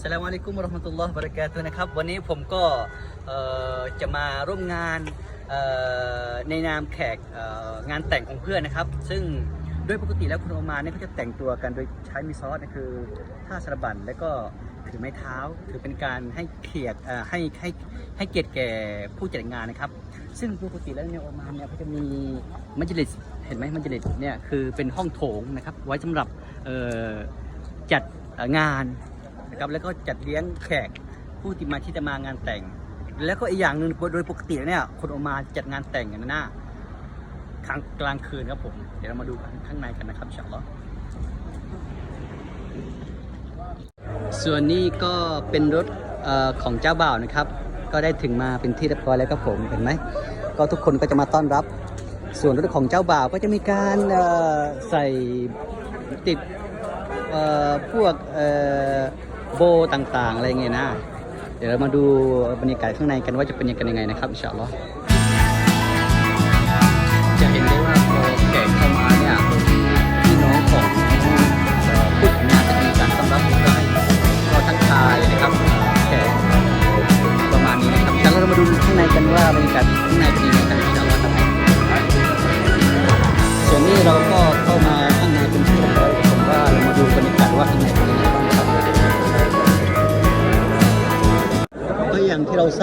สลามอะลัยกุมราะห์มะตุลลอฮ์บราะกาตุนะครับ วันนี้ผมก็จะมาร่วมงานในนามแขกงานแต่งของเพื่อนนะครับ ซึ่งโดยปกติแล้วคนโอมานเนี่ยเขาจะแต่งตัวกันโดยใช้มิซอสนะคือท่าสระบันแล้วก็ถือไม้เท้า ถือเป็นการให้เกียรติให้ให้ให้เกียรติแก่ผู้จัดงานนะครับ ซึ่งปกติแล้วในโอมานเนี่ยเขาจะมีมัจลิสเห็นไหมมัจลิสเนี่ยคือเป็นห้องโถงนะครับ ไว้สำหรับจัดงาน นะครับแล้วก็จัดเลี้ยงแขกผู้ที่มาที่จะมางานแต่ง แล้วก็อีกอย่างหนึ่งโดยปกติเนี่ยคนออกมาจัดงานแต่งกันนะกลางกลางคืนครับผม เดี๋ยวเรามาดูข้างในกันนะครับอินชาอัลอส่วนนี้ก็เป็นรถอของเจ้าบ่าวนะครับ ก็ได้ถึงมาเป็นที่เรียบร้อยแล้วครับผมเห็นไหมก็ทุกคนก็จะมาต้อนรับ ส่วนรถของเจ้าบ่าวก็จะมีการใส่ติดพวก โบต่างๆ อะไรเงี้ยนะ เดี๋ยวเรามาดูบรรยากาศข้างในกันว่าจะเป็นยังไงกันนะครับอินชาอัลลอฮ์จะเห็นได้ว่าพอแขกเข้ามาเนี่ยพี่น้องของเอ่อผู้จัดงานจะมีการต้อนรับก็ให้ก็ทักทายนะครับแขกประมาณนี้นะครับแล้วเรามาดูข้างในกันว่าบรรยากาศข้างในเป็น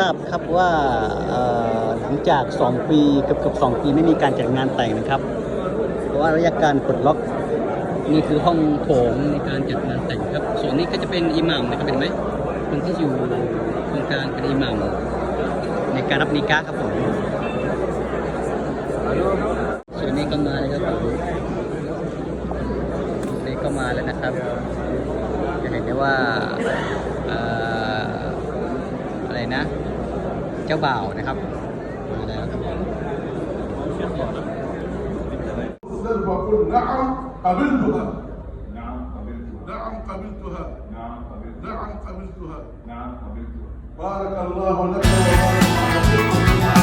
ราทราบครับว่าหลังจาก 2 ปีเกือบเกือบ2ปีไม่มีการจัดงานแต่งนะครับ เพราะว่าระยะการปลดล็อกนี่คือห้องโถงในการจัดงานแต่งครับ ส่วนนี้ก็จะเป็นอิหมัมนะครับเห็นไหมคนที่อยู่ตรงกลางเป็นอิหมัมในการรับนิกะครับผมส่วนนี้ก็มาแล้วครับผมนี่ก็มาแล้วนะครับจะเห็นได้ว่าอะไรนะ เจ้าบ่าวนะครับบารัลลอฮุลักบารักัลลอฮุ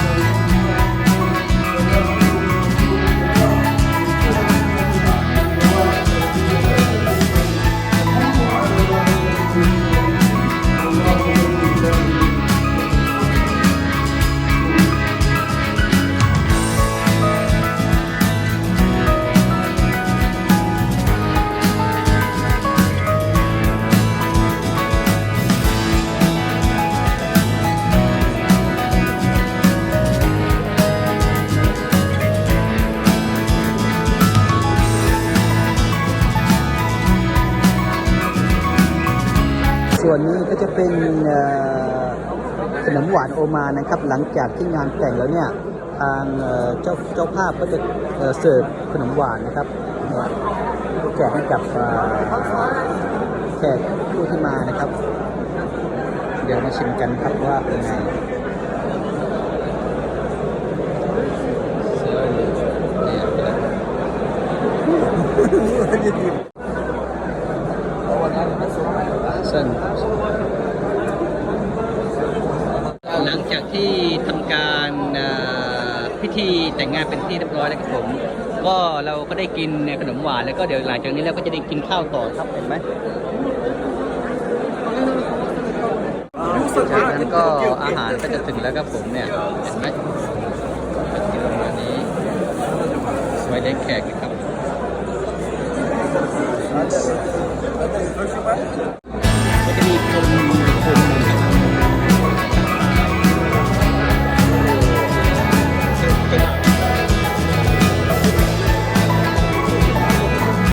ส่วนนี้ก็จะเป็นเอ่อขนมหวานโอมานนะครับ หลังจากที่งานแต่งแล้วเนี่ยทางเอ่อเจ้าเจ้าภาพก็จะเอ่อเสิร์ฟขนมหวานนะครับเนี่ยแจกให้กับเอ่อแขกผู้ที่มานะครับ เดี๋ยวมาชิมกันครับว่าเป็นไงซึ่งเนี่ยเส้นหลัง จากที่ทำการพิธีแต่งงานเป็นที่เรียบร้อยแล้วครับผม ก็เราก็ได้กินขนมหวานแล้วก็เดี๋ยวหลังจากนี้เราก็จะได้กินข้าวต่อครับเห็นไหมจากนั้นก็อาหารก็จะถึงแล้วครับผมเนี่ยเห็นไหมประมาณนี้ไว้เลี้ยงแขกนะครับ